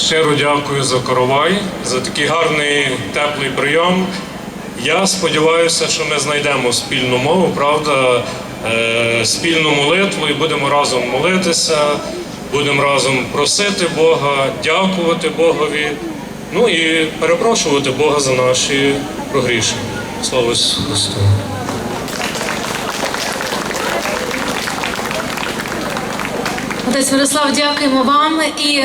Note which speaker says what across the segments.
Speaker 1: щиро дякую за коровай, за такий гарний теплий прийом. Я сподіваюся, що ми знайдемо спільну мову, правда, е, спільну молитву і будемо разом молитися, будемо разом просити Бога, дякувати Богові, ну і перепрошувати Бога за наші прогрішення. Слава Ісусу Христу!
Speaker 2: Отець Мирослав, дякуємо вам і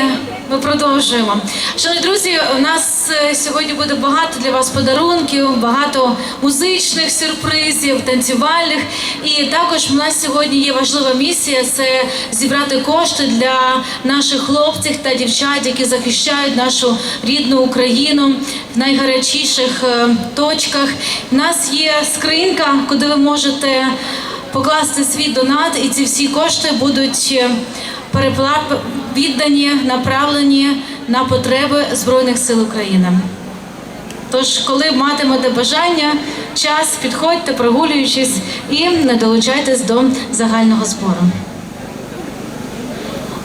Speaker 2: ми продовжуємо. Шановні друзі, у нас е, сьогодні буде багато для вас подарунків, багато музичних сюрпризів, танцювальних. І також у нас сьогодні є важлива місія це зібрати кошти для наших хлопців та дівчат, які захищають нашу рідну Україну в найгарячіших е, точках. У нас є скринька, куди ви можете покласти свій донат, і ці всі кошти будуть е, перепла- віддані, направлені на потреби Збройних сил України. Тож, коли матимете бажання, час підходьте, прогулюючись і не долучайтесь до загального збору.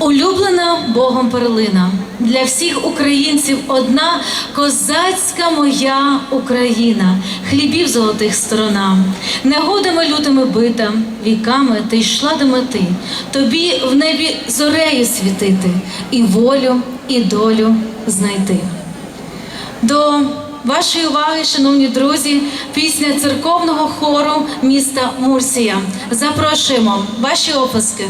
Speaker 2: Улюблена Богом перлина для всіх українців одна козацька моя Україна, хлібів золотих сторона, негодами лютими бита, віками ти йшла до мети, тобі в небі зорею світити, і волю, і долю знайти. До вашої уваги, шановні друзі, пісня церковного хору міста Мурсія. Запрошуємо ваші описки.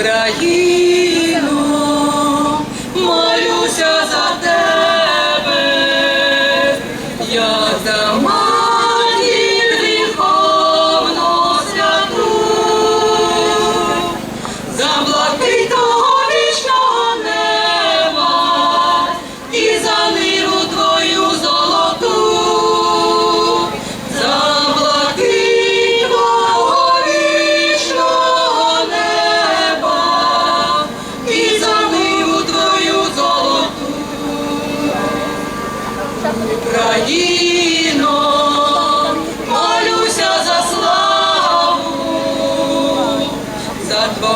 Speaker 3: Україно,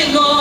Speaker 3: Україно,